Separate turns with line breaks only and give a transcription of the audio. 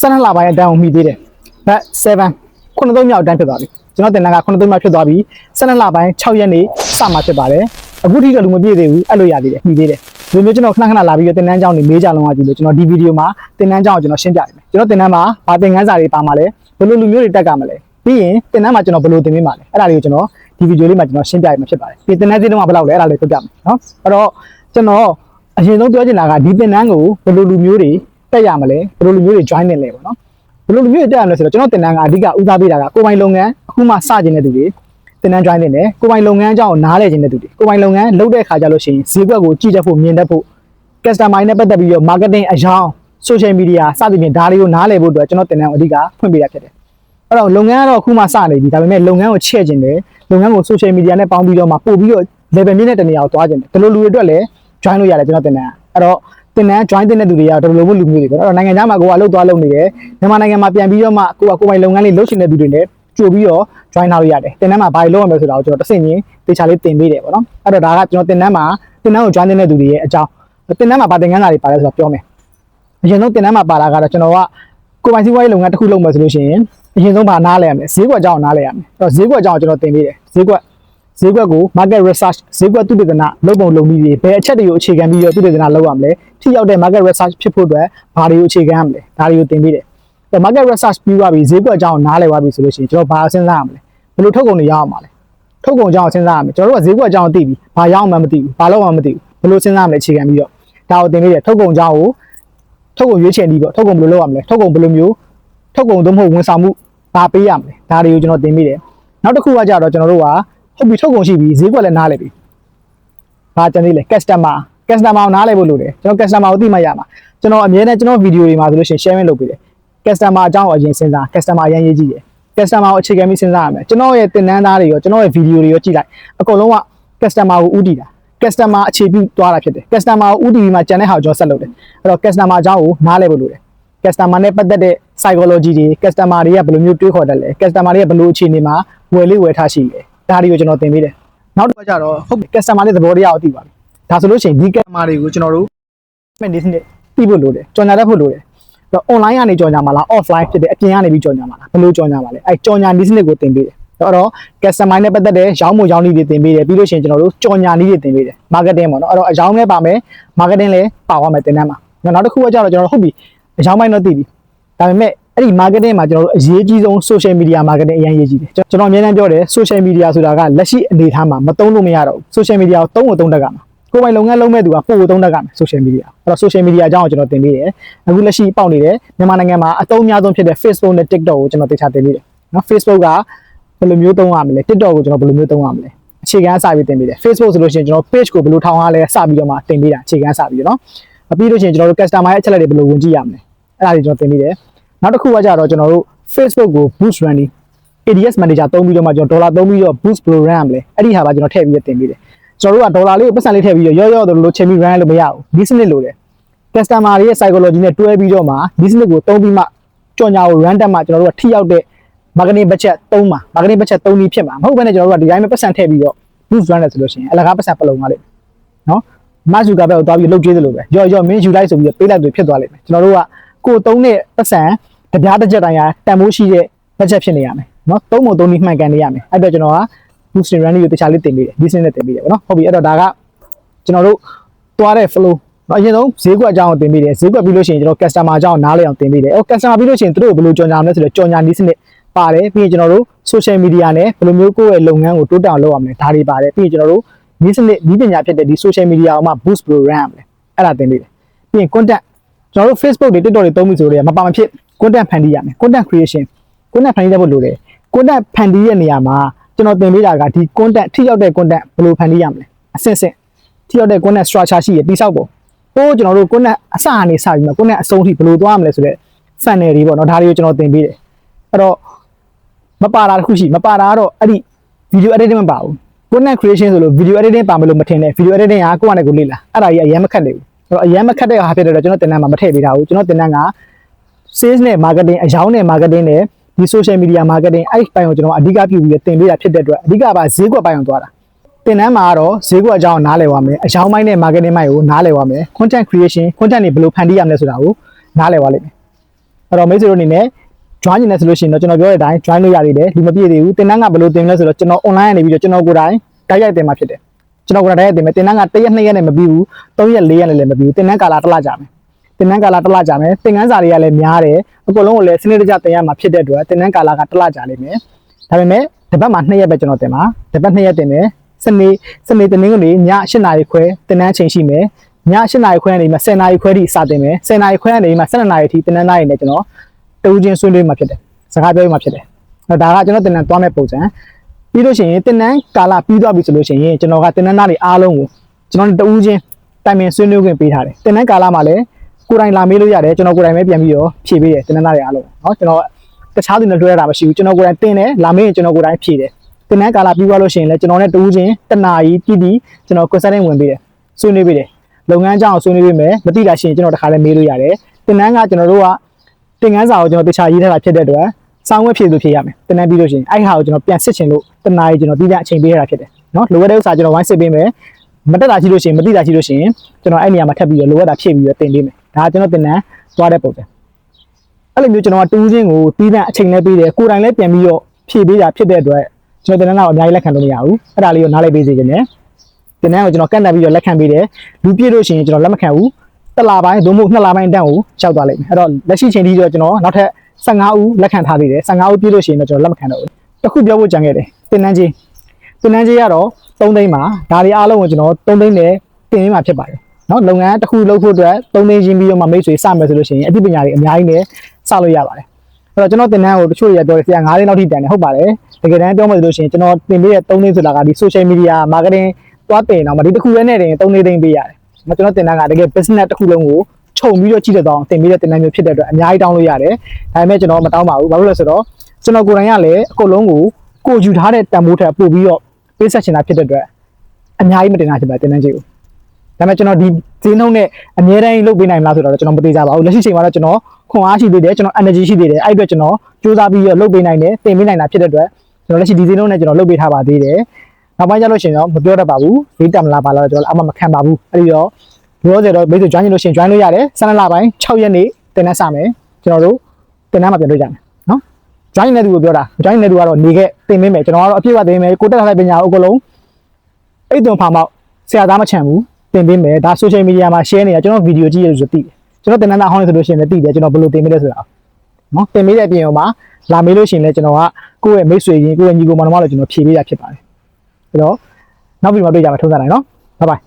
12လပိုင်းအတန်းကိုမှီသေးတယ်ဘတ်7ခုနှစ်သုံးမြောက်အတန်းဖြစ်သွားပြီကျွန်တော်တင်တန်းကခုနှစ်သုံးမြောက်ဖြစ်သွားပြီ12လပိုင်း6ရက်နေ့စမှာဖြစ်ပါတယ်အခုထိတော့လူမပြည့်သေးဘူးအဲ့လိုရသေးတယ်မှီသေးတယ်ဒီလိုမျိုးကျွန်တော်ခဏခဏလာပြီးတော့တင်တန်းကြောင်းနေမေးကြလုံးဝကြည့်လို့ကျွန်တော်ဒီဗီဒီယိုမှာတင်တန်းကြောင်းကိုကျွန်တော်ရှင်းပြပေးမယ်ကျွန်တော်တင်တန်းမှာဘာသင်ခန်းစာတွေပါမှာလဲဘယ်လိုလူမျိုးတွေတက်ကမှာလဲပြီးရင်တင်တန်းမှာကျွန်တော်ဘယ်လိုသင်ပေးမှာလဲအဲ့ဒါလေးကိုကျွန်တော်ဒီဗီဒီယိုလေးမှာကျွန်တော်ရှင်းပြပေးမှာဖြစ်ပါတယ်ဒီတင်တန်းစင်းတုံးကဘယ်လောက်လဲအဲ့ဒါလေးပြောပြမယ်နော်အဲ့တော့ကျွန်တော်အရင်ဆုံးပြောချင်တာကဒီတင်တန်းကိုဘယ်လိုလူမျိုးတွေ တက်ရမလဲဘယ်လိုလူမျိုးတွေ join နေလဲပေါ့နော်ဘယ်လိုလူမျိုးတွေတက်ရမလဲဆိုတော့ကျွန်တော်တင်တန်းကအဓိကဦးစားပေးတာကကိုယ်ပိုင်လုပ်ငန်းအခုမှစကျင်တဲ့သူတွေတင်တန်း join နေတယ်ကိုယ်ပိုင်လုပ်ငန်းအကြောင်းကိုနားလည်ခြင်းတဲ့သူတွေကိုယ်ပိုင်လုပ်ငန်းလုပ်တဲ့အခါကျလို့ရှိရင်ဈေးကွက်ကိုကြည့်တတ်ဖို့မြင်တတ်ဖို့ customer နဲ့ပတ်သက်ပြီးတော့ marketing အကြောင်း social media စသဖြင့်ဒါတွေကိုနားလည်ဖို့အတွက်ကျွန်တော်တင်တန်းကိုအဓိကဖွင့်ပေးတာဖြစ်တယ်အဲ့တော့လုပ်ငန်းကတော့အခုမှစနေပြီဒါပေမဲ့လုပ်ငန်းကိုချဲ့ခြင်းတယ်လုပ်ငန်းကို social media နဲ့ပေါင်းပြီးတော့မှပို့ပြီးတော့ level မြင့်တဲ့တနေရာကိုသွားခြင်းတယ်ဒီလိုလူတွေအတွက်လည်း join လို့ရတယ်ကျွန်တော်တင်တန်းအဲ့တော့ တင်တန်း join တဲ့သူတွေကတော်တော်လို့လူမျိုးတွေပေါ့အဲ့တော့နိုင်ငံခြားမှာကိုကလှုပ်သွားလှုပ်နေတယ်မြန်မာနိုင်ငံမှာပြန်ပြီးတော့မှကိုကကိုယ်ပိုင်လုပ်ငန်းလေးလုပ်ရှင်တဲ့သူတွေလည်းကြိုပြီးတော့ join ထားလို့ရတယ်တင်တန်းမှာဘာတွေလုပ်ရမလဲဆိုတာကိုကျွန်တော်တစ်ဆင့်ချင်းတေချာလေးတင်ပေးတယ်ပေါ့နော်အဲ့တော့ဒါကကျွန်တော်တင်တန်းမှာတင်တန်းကို join တဲ့သူတွေရဲ့အကြောင်းတင်တန်းမှာဘာတင်ခန်းစာတွေပါလဲဆိုတော့ပြောမယ်အရင်ဆုံးတင်တန်းမှာပါတာကတော့ကျွန်တော်ကကိုယ်ပိုင်စီးပွားရေးလုပ်ငန်းတစ်ခုလုပ်မယ်ဆိုလို့ရှိရင်အရင်ဆုံးဘာနားလဲရမလဲဈေးကွက်အကြောင်းကိုနားလဲရမယ်အဲ့တော့ဈေးကွက်အကြောင်းကိုကျွန်တော်တင်ပေးတယ်ဈေးကွက် ဈေးကွက်ကို market research ဈေးကွက်သုတေသနလုပ်ပုံလုပ်နည်းတွေဘယ်အချက်တွေကိုအခြေခံပြီးတော့သုတေသနလုပ်ရမလဲထိရောက်တဲ့ market research ဖြစ်ဖို့အတွက်ဘာတွေကိုအခြေခံရမလဲဒါတွေကိုသင်ပေးတယ်။အဲ market research ပြီးသွားပြီဈေးကွက်အကြောင်းကိုနားလည်သွားပြီဆိုလို့ရှိရင်ကျွန်တော်ဘာစဉ်းစားရမလဲဘယ်လိုထုတ်ကုန်တွေရအောင်မလဲထုတ်ကုန်အကြောင်းကိုစဉ်းစားရမယ်ကျွန်တော်တို့ကဈေးကွက်အကြောင်းကိုသိပြီဘာရအောင်မှမသိဘူးဘာလုပ်မှမသိဘူးဘယ်လိုစဉ်းစားရမလဲအခြေခံပြီးတော့ဒါကိုသင်ပေးတယ်ထုတ်ကုန်အကြောင်းကိုထုတ်ကုန်ရွေးချယ်ပြီးတော့ထုတ်ကုန်ဘယ်လိုလုပ်ရမလဲထုတ်ကုန်ဘယ်လိုမျိုးထုတ်ကုန်သို့မဟုတ်ဝန်ဆောင်မှုဘာပေးရမလဲဒါတွေကိုကျွန်တော်သင်ပေးတယ်နောက်တစ်ခုကကြတော့ကျွန်တော်တို့က ဟုတ်ပြီထုတ်ကုန်ရှိပြီဈေးကွက်လည်းနားလည်ပြီဘာကျန်သေးလဲ customer customer ကိုနားလည်ဖို့လိုတယ်ကျွန်တော် customer ကိုသိမှရမှာကျွန်တော်အမြဲတမ်းကျွန်တော်ဗီဒီယိုတွေမှာဆိုလို့ရှိရင် sharing လုပ်ပေးတယ် customer အကြောင်းကိုအရင်စဉ်းစား customer အရင်ရေးကြည့်တယ် customer ကိုအခြေခံပြီးစဉ်းစားရမယ်ကျွန်တော်ရဲ့တင်နန်းသားတွေရောကျွန်တော်ရဲ့ဗီဒီယိုတွေရောကြည့်လိုက်အကုန်လုံးက customer ကိုဥတည်တာ customer အခြေပြုသွားတာဖြစ်တယ် customer ကိုဥတည်ပြီးမှကျန်တဲ့ဟာကိုကျွန်တော်ဆက်လုပ်တယ်အဲ့တော့ customer အကြောင်းကိုနားလည်ဖို့လိုတယ် customer နဲ့ပတ်သက်တဲ့ psychology တွေ customer တွေကဘယ်လိုမျိုးတွေးခေါ်တတ်လဲ customer တွေကဘယ်လိုအခြေအနေမှာဝယ်လေးဝယ်ထားရှိလဲ ဒါတွေကိုကျွန်တော်သင်ပေးတယ်နောက်တစ်ခါကျတော့ဟုတ်ပြီ customer နဲ့သဘောတရားကိုသိပါပြီဒါဆိုလို့ရှိရင်ဒီ customer တွေကိုကျွန်တော်တို့ business နဲ့သိဖို့လိုတယ်ကြော်ညာတတ်ဖို့လိုတယ်အဲ့တော့ online ကနေကြော်ညာမှာလား offline ဖြစ်တဲ့အပြင်ကနေပြီးကြော်ညာမှာလားဘယ်လိုကြော်ညာမှာလဲအဲကြော်ညာ business ကိုသင်ပေးတယ်အဲ့တော့ customer နဲ့ပတ်သက်တဲ့ရောင်းမှုရောင်းနည်းတွေသင်ပေးတယ်ပြီးလို့ရှိရင်ကျွန်တော်တို့ကြော်ညာနည်းတွေသင်ပေးတယ် marketing ပေါ့နော်အဲ့တော့အရောင်းလည်းပါမယ် marketing လည်းပါသွားမယ်သင်တန်းမှာနောက်တစ်ခုကကျတော့ကျွန်တော်တို့ဟုတ်ပြီအရောင်းပိုင်းတော့သိပြီဒါပေမဲ့ အဲ့ဒီ marketing မှာကျွန်တော်တို့အရေးကြီးဆုံး social media marketing အရင်ရေးကြီးတယ်ကျွန်တော်အများအားပြောတယ် social media ဆိုတာကလက်ရှိအနေအထားမှာမသုံးလို့မရတော့ဘူး social media ကိုသုံးဖို့သုံးတတ်ကမှာကိုယ်ပိုင်လုပ်ငန်းလုပ်မဲ့သူကပို့ဖို့သုံးတတ်ကမှာ social media အဲ့တော့ social media အကြောင်းကိုကျွန်တော်သင်ပေးတယ်အခုလက်ရှိပေါက်နေတဲ့မြန်မာနိုင်ငံမှာအသုံးအများဆုံးဖြစ်တဲ့ Facebook နဲ့ TikTok ကိုကျွန်တော်သိချာသင်ပေးတယ်နော် Facebook ကဘယ်လိုမျိုးသုံးရမလဲ TikTok ကိုကျွန်တော်ဘယ်လိုမျိုးသုံးရမလဲအခြေခံအစပြီးသင်ပေးတယ် Facebook ဆိုလို့ရှိရင်ကျွန်တော် page ကိုဘယ်လိုထောင်ရလဲစပြီးတော့မှသင်ပေးတာအခြေခံအစပြီးတော့နော်ပြီးလို့ရှိရင်ကျွန်တော်တို့ customer ရဲ့အချက်လက်တွေဘယ်လိုဝင်ကြည့်ရမလဲအဲ့ဒါတွေကျွန်တော်သင်ပေးတယ် နောက်တစ်ခုကကြတော့ကျွန်တော်တို့ Facebook ကို boost running ADS manager သုံးပြီးတော့မှကျွန်တော်ဒေါ်လာသုံးပြီးတော့ boost ဘယ်လို run ရမလဲအဲ့ဒီဟာပါကျွန်တော်ထည့်ပြီးတော့သင်ပေးတယ်ကျွန်တော်တို့ကဒေါ်လာလေးကိုပတ်စံလေးထည့်ပြီးတော့ရော့ရော့တို့လိုချိန်ပြီး run လို့မရဘူးဒီစနစ်လိုတယ် customer တွေရဲ့ psychology နဲ့တွဲပြီးတော့မှဒီစနစ်ကိုသုံးပြီးမှကြော်ညာကို run တက်မှကျွန်တော်တို့ကထိရောက်တဲ့ marketing budget သုံးမှာ marketing budget သုံးပြီးဖြစ်မှာမဟုတ်ဘဲနဲ့ကျွန်တော်တို့ကဒီတိုင်းပဲပတ်စံထည့်ပြီးတော့ boost run တယ်ဆိုလို့ရှိရင်အလကားပတ်စံပလုံသွားလိမ့်မယ်နော်မဆူကဘက်ကိုသွားပြီးလှုပ်ကြွေးသလိုပဲရော့ရော့မင်းယူလိုက်ဆိုပြီးတော့ပေးလိုက်ဆိုဖြစ်သွားလိမ့်မယ်ကျွန်တော်တို့ကကိုယ်သုံးတဲ့ပတ်စံ တပြားတစ်ချက်တိုင်းကတန်ဖိုးရှိတဲ့ budget ဖြစ်နေရမယ်နော်သုံးပုံသုံးနည်းမှန်ကန်နေရမယ်အဲ့တော့ကျွန်တော်က boost run ကိုတခြားလေးတင်ပေးတယ် business နဲ့တင်ပေးတယ်ပေါ့နော်ဟုတ်ပြီအဲ့တော့ဒါကကျွန်တော်တို့သွားတဲ့ flow နော်အရင်ဆုံးဈေးကွက်အကြောင်းကိုတင်ပေးတယ်ဈေးကွက်ပြီးလို့ရှိရင်ကျွန်တော် customer အကြောင်းကိုနားလည်အောင်တင်ပေးတယ်အော် customer ပြီးလို့ရှိရင်သူတို့ကိုဘယ်လိုကြော်ညာမလဲဆိုတော့ကြော်ညာနည်းစနစ်ပါတယ်ပြီးရင်ကျွန်တော်တို့ social media နဲ့ဘယ်လိုမျိုးကိုယ့်ရဲ့လုပ်ငန်းကိုတိုးတက်အောင်လုပ်ရမလဲဒါတွေပါတယ်ပြီးရင်ကျွန်တော်တို့နည်းစနစ်နည်းပညာဖြစ်တဲ့ဒီ social media ကိုမှ boost ဘယ်လို run ရမလဲအဲ့ဒါတင်ပေးတယ်ပြီးရင် content ကျွန်တော်တို့ Facebook တွေ TikTok တွေသုံးပြီဆိုတော့မပါမဖြစ် content ဖန်တီးရမယ် content creation content ဖန်တီးတတ်ဖို့လိုတယ် content ဖန်တီးရဲ့နေရာမှာကျွန်တော်သင်ပေးတာကဒီ content ထိရောက်တဲ့ content ဘယ်လိုဖန်တီးရမလဲအဆင့်ဆင့်ထိရောက်တဲ့ content structure ရှိရတိစောက်ပုံဟိုးကျွန်တော်တို့ content အစအနေစပြီးမှ content အဆုံးထိဘယ်လိုသွားရမလဲဆိုတော့ funnel တွေပေါ့နော်ဒါတွေကိုကျွန်တော်သင်ပေးတယ်အဲ့တော့မပါတာတစ်ခုရှိမပါတာကတော့အဲ့ဒီ video editing မပါဘူး content creation ဆိုလို့ video editing ပါမလို့မထင်နဲ့ video editing ကကိုယ့်အနေကိုလေ့လာအဲ့ဒါကြီးအရင်မခက်နေဘူးအဲ့တော့အရင်မခက်တဲ့ဟာဖြစ်တဲ့တော့ကျွန်တော်တင်တန်းမှာမထည့်ပေးတာဘူးကျွန်တော်တင်တန်းက sales နဲ့ marketing အယောင်းနဲ့ marketing နဲ့ဒီ social media marketing အဲ့ဒီပိုင်းကိုကျွန်တော်အဓိကပြုပြီးတင်ပေးတာဖြစ်တဲ့အတွက်အဓိကပါဈေးကွက်ပိုင်းအောင်သွားတာတင်တန်းမှာကတော့ဈေးကွက်အကြောင်းနားလည်သွားမယ်အယောင်းပိုင်းနဲ့ marketing ပိုင်းကိုနားလည်သွားမယ် content creation content တွေဘယ်လိုဖန်တီးရမလဲဆိုတာကိုနားလည်သွားလိမ့်မယ်အဲ့တော့မိတ်ဆွေတို့အနေနဲ့ join နေတယ်ဆိုလို့ရှိရင်တော့ကျွန်တော်ပြောတဲ့အတိုင်း join လို့ရသေးတယ်လူမပြည့်သေးဘူးတင်တန်းကဘယ်လိုတင်မလဲဆိုတော့ကျွန်တော် online ကနေပြီးတော့ကျွန်တော်ကိုယ်တိုင်တိုက်ရိုက်တင်မှာဖြစ်တယ်ကျွန်တော်ကိုယ်တိုင်တိုက်ရိုက်တင်မယ်တင်တန်းက1ရက်2ရက်နဲ့မပြီးဘူး3ရက်4ရက်နဲ့လည်းမပြီးဘူးတင်တန်းကာလတစ်လကြာမယ် တင်တန်းကာလတစ်လကြာမယ်သင်ခန်းစာတွေကလည်းများတယ်အကုန်လုံးကိုလည်းစနစ်တကျတင်ရမှာဖြစ်တဲ့အတွက်တင်တန်းကာလကတစ်လကြာလိမ့်မယ်ဒါပေမဲ့တစ်ပတ်မှာ2ရက်ပဲကျွန်တော်တင်ပါတစ်ပတ်2ရက်တင်မယ်စနေစနေတနင်္ဂနွေည8နာရီခွဲတင်တန်းချိန်ရှိမယ်ည8နာရီခွဲကနေမှ10နာရီခွဲထိစတင်မယ်10နာရီခွဲကနေမှ12နာရီထိတင်တန်းနာရီနဲ့ကျွန်တော်တူချင်းဆွေးနွေးမှာဖြစ်တယ်စကားပြောရမှာဖြစ်တယ်အဲ့ဒါကကျွန်တော်တင်တန်းသွားမဲ့ပုံစံပြီးလို့ရှိရင်တင်တန်းကာလပြီးသွားပြီဆိုလို့ရှိရင်ကျွန်တော်ကတင်တန်းနာတွေအားလုံးကိုကျွန်တော်တူချင်းတိုင်ပင်ဆွေးနွေးခွင့်ပေးထားတယ်တင်တန်းကာလမှာလည်း ကိုယ်တိုင်လာမေးလို့ရတယ်ကျွန်တော်ကိုယ်တိုင်ပဲပြန်ပြီးတော့ဖြေပေးတယ်တင်တန်းနာတွေအားလုံးเนาะကျွန်တော်တခြားသူနဲ့လွှဲရတာမရှိဘူးကျွန်တော်ကိုယ်တိုင်တင်တယ်လာမေးရင်ကျွန်တော်ကိုယ်တိုင်ဖြေတယ်တင်တန်းကာလပြီးသွားလို့ရှိရင်လည်းကျွန်တော်နဲ့တူချင်းတနာရီတည်တည်ကျွန်တော် consulting ဝင်ပေးတယ်ဆွေးနွေးပေးတယ်လုပ်ငန်းကြောင်းဆွေးနွေးပေးမယ်မသိတာရှိရင်ကျွန်တော်တခါလည်းမေးလို့ရတယ်တင်တန်းကကျွန်တော်တို့ကတင်ကန်းစာကိုကျွန်တော်တခြားရေးထားတာဖြစ်တဲ့အတွက်စောင်းဝက်ဖြည့်လို့ဖြည့်ရမယ်တင်တန်းပြီးလို့ရှိရင်အဲ့ဟာကိုကျွန်တော်ပြန်စစ်ချင်လို့တနာရီကျွန်တော်ပြီးတဲ့အချိန်ပေးရတာဖြစ်တယ်နော်လိုအပ်တဲ့ဥစ္စာကျွန်တော်ဝိုင်းစစ်ပေးမယ်မတက်တာရှိလို့ရှိရင်မသိတာရှိလို့ရှိရင်ကျွန်တော်အဲ့နေရာမှာထပ်ပြီးတော့လိုအပ်တာဖြည့်ပြီးတော့တင်ပေးမယ် ဒါကကျွန်တော်တင်တန်းသွားတဲ့ပုံစံအဲ့လိုမျိုးကျွန်တော်ကတူးချင်းကိုပြီးတဲ့အချိန်နဲ့ပြီးတယ်ကိုယ်တိုင်လည်းပြန်ပြီးတော့ဖြည့်ပေးတာဖြစ်တဲ့အတွက်ကျွန်တော်တင်တန်းတော့အများကြီးလက်ခံလို့မရဘူးအဲ့ဒါလေးကိုနားလိုက်ပေးစေချင်တယ်တင်တန်းကိုကျွန်တော်ကန့်တက်ပြီးတော့လက်ခံပေးတယ်လူပြည့်လို့ရှိရင်ကျွန်တော်လက်မခံဘူးတစ်လပိုင်းသို့မဟုတ်နှစ်လပိုင်းတန်းကိုရောက်သွားလိမ့်မယ်အဲ့တော့လက်ရှိချိန်ထိတော့ကျွန်တော်နောက်ထပ်15ဦးလက်ခံထားသေးတယ်15ဦးပြည့်လို့ရှိရင်တော့ကျွန်တော်လက်မခံတော့ဘူးတစ်ခုပြောဖို့ကြံခဲ့တယ်တင်တန်းချင်းတင်တန်းချင်းကတော့3သိန်းပါဒါတွေအားလုံးကိုကျွန်တော်3သိန်းနဲ့တင်ရမှာဖြစ်ပါတယ် နော်လုပ်ငန်းတစ်ခုလုပ်ဖို့အတွက်3သိန်းချင်းပြီးတော့မှမိတ်ဆွေစမယ်ဆိုလို့ရှိရင်အသိပညာတွေအများကြီးနဲ့စလို့ရပါတယ်အဲ့တော့ကျွန်တော်တင်တန်းကိုတချို့တွေကပြောတယ်ဆရာ9သိန်းလောက်ထိတန်တယ်ဟုတ်ပါတယ်တကယ်တမ်းပြောမှဆိုလို့ရှိရင်ကျွန်တော်တင်ပေးတဲ့3သိန်းဆိုတာကဒီ social media marketing သွားတင်တော့မဒီတစ်ခုလည်းနဲ့တင်3သိန်းပေးရတယ်မကျွန်တော်တင်တန်းကတကယ် business တစ်ခုလုံးကိုခြုံပြီးတော့ကြည့်တဲ့တော့တင်ပေးတဲ့တင်တန်းမျိုးဖြစ်တဲ့အတွက်အများကြီးတောင်းလို့ရတယ်ဒါပေမဲ့ကျွန်တော်မတောင်းပါဘူးဘာလို့လဲဆိုတော့ကျွန်တော်ကိုယ်တိုင်ကလည်းအကုန်လုံးကိုကိုယူထားတဲ့တန်ဖိုးထက်ပို့ပြီးတော့ပေးဆက်ချင်တာဖြစ်တဲ့အတွက်အများကြီးမတင်တာဖြစ်ပါတယ်တင်တန်းကြီးကို ဒါပေမဲ့ကျွန်တော်ဒီဈေးနှုန်းနဲ့အများတိုင်းလုပ်ပေးနိုင်မလားဆိုတော့ကျွန်တော်မသိကြပါဘူးလက်ရှိချိန်မှာတော့ကျွန်တော်ခွန်အားရှိသေးတယ်ကျွန်တော် energy ရှိသေးတယ်အဲ့အတွက်ကျွန်တော်စူးစမ်းပြီးတော့လုပ်ပေးနိုင်တယ်တင်ပေးနိုင်တာဖြစ်တဲ့အတွက်ကျွန်တော်လက်ရှိဒီဈေးနှုန်းနဲ့ကျွန်တော်လုပ်ပေးထားပါသေးတယ်နောက်ပိုင်းကျလို့ရှိရင်တော့မပြောတတ်ပါဘူးဈေးတက်မလားပါလားတော့ကျွန်တော်အမှမခံပါဘူးအဲ့ဒီတော့ပြောစေတော့မိတ်ဆွေ join လို့ရှိရင် join လို့ရတယ်ဆန္ဒလပိုင်း6ရက်နေ့တင်နေစမယ်ကျွန်တော်တို့တင်နေမှာပြန်တွေ့ကြမယ်နော် join နေသူကိုပြောတာ join နေသူကတော့နေခဲ့တင်ပေးမယ်ကျွန်တော်ကတော့အပြည့်အဝတင်ပေးမယ်ကိုတက်ထားတဲ့ပညာအုပ်ကလုံးအဲ့တုံဖာမောက်ဆရာသားမချန်ဘူး တင်ပေးမယ်ဒါ social media မှာ share နေတာကျွန်တော်ဗီဒီယိုကြည့်ရလို့ဆိုသိတယ်ကျွန်တော်တင်နန်းသားဟောင်းနေဆိုလို့ရှိရင်လည်းသိတယ်ကျွန်တော်ဘယ်လိုတင်ပေးလဲဆိုတာနော်တင်ပေးတဲ့အပြင်မှာလာမေးလို့ရှိရင်လည်းကျွန်တော်ကကိုယ့်ရဲ့မိတ်ဆွေရင်းကိုယ့်ရဲ့ညီကိုမောင်နှမလို့ကျွန်တော်ဖြေပေးတာဖြစ်ပါတယ်အဲ့တော့နောက်ပြီးမှတွေ့ကြမှာထုံးစံနိုင်နော်ဘိုင်ဘိုင်